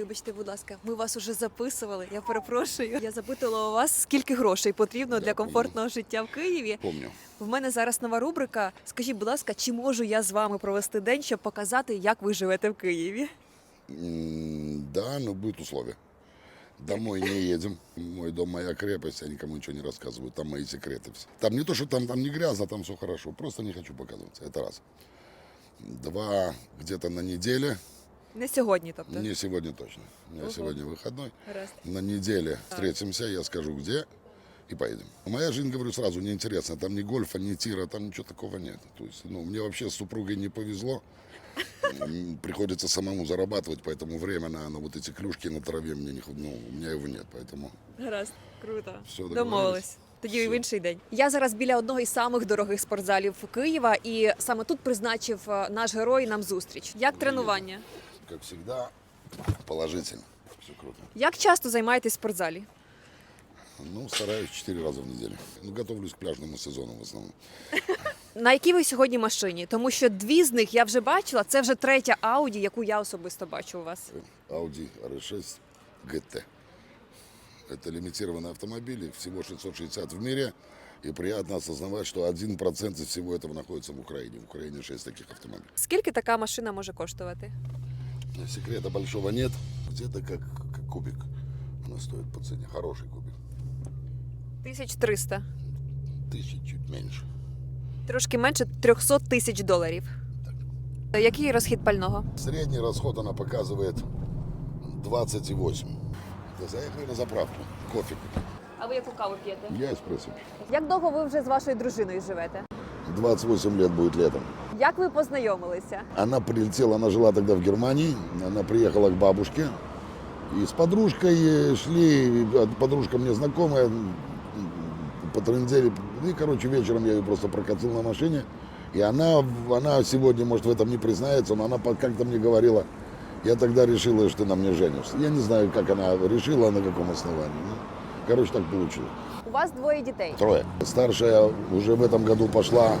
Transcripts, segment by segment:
Вибачте, будь ласка, ми вас уже записували. Я перепрошую. Я запитувала у вас, скільки грошей потрібно для Да, комфортного життя в Києві. Помню. В мене зараз нова рубрика. Скажіть, будь ласка, чи можу я з вами провести день, щоб показати, як ви живете в Києві? М, Да, но будет условие. Домой не едем. Мой дом моя крепость, я никому ничего не рассказываю. Там мои секреты все. Там не то, что там, там не грязно, там все хорошо. Просто не хочу показываться. Это раз. Два, где-то на неделе. Не сьогодні, тобто. Не сегодня точно. У меня Ого. сегодня выходной. Гаразд. На неделе встретимся, я скажу где и поедем. Моя жизнь, говорю сразу, неинтересна. Там ни гольфа, ни тира, там ничего такого нет. То есть, ну, мне вообще с супругой не повезло. М, Приходится самому зарабатывать, поэтому время на, на вот эти клюшки на траве мне не, хват- ну, у меня его нет, поэтому Гаразд, круто. Все, Домовились. договорились. Тоді в Все. інший день. Я зараз біля одного із самих дорогих спортзалів Києва, і саме тут призначив е, наш герой нам зустріч. Як тренування? как всегда, положительно. Все круто. Як часто займаєтесь в спортзалі? Ну, стараюсь 4 раза в неделю. Ну, готовлюсь к пляжному сезону в основном. На якій ви сьогодні машині? Тому що дві з них я вже бачила. Це вже третя Ауді, яку я особисто бачу у вас. Audi RS6 GT. Это лимитированный автомобиль, их всего 660 в мире. И приятно осознавать, что 1% из всего этого находится в Украине. В Украине 6 таких автомобилей. Скільки така машина може коштувати? Секрета большого нет. Где-то как, как кубик. Она стоит по цене. Хороший кубик. 1300. Тысячи чуть меньше. Трошки менше 300 тисяч доларів. Який розхід пального? Средний расход она показывает 28. Это заехали на заправку. Кофе. А ви яку каву п'єте? Я эспрессо. Як довго ви вже з вашою дружиною живете? 28 лет будет летом. Як ви познайомилися? Она прилетела, она жила тогда в Германии, она приехала к бабушке. И с подружкой шли, подружка мне знакомая, м, потрындели. И, короче, вечером я ее просто прокатил на машине. И она, она сегодня, может, в этом не признается, но она по- как-то мне говорила, я тогда решила, что ты на мне женишься. Я не знаю, как она решила, на каком основании. Ну, короче, так получилось. У вас двоє дітей. Трое. Старшая уже в этом году пошла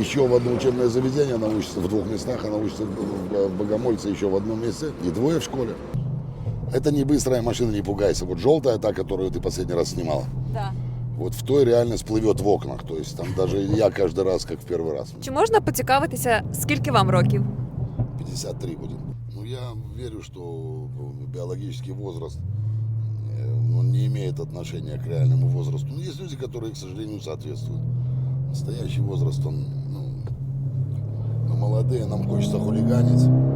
еще в одно учебное заведение, она учится в двух местах, она учится в в Богомольце еще в одном месте, и двое в школе. Это не быстрая машина, не пугайся. Вот желтая, та, которую ты последний раз снимала, Да. вот в той реально всплывет в окнах. То есть там даже я каждый раз, как в первый раз. Чи можна поцікавитися, скільки вам років? 53 будет. Ну, я верю, что биологический возраст э, он не имеет отношения к реальному возрасту. Но есть люди, которые, к сожалению, соответствуют. Настоящий возраст, он, ну, мы молодые, нам хочется хулиганить.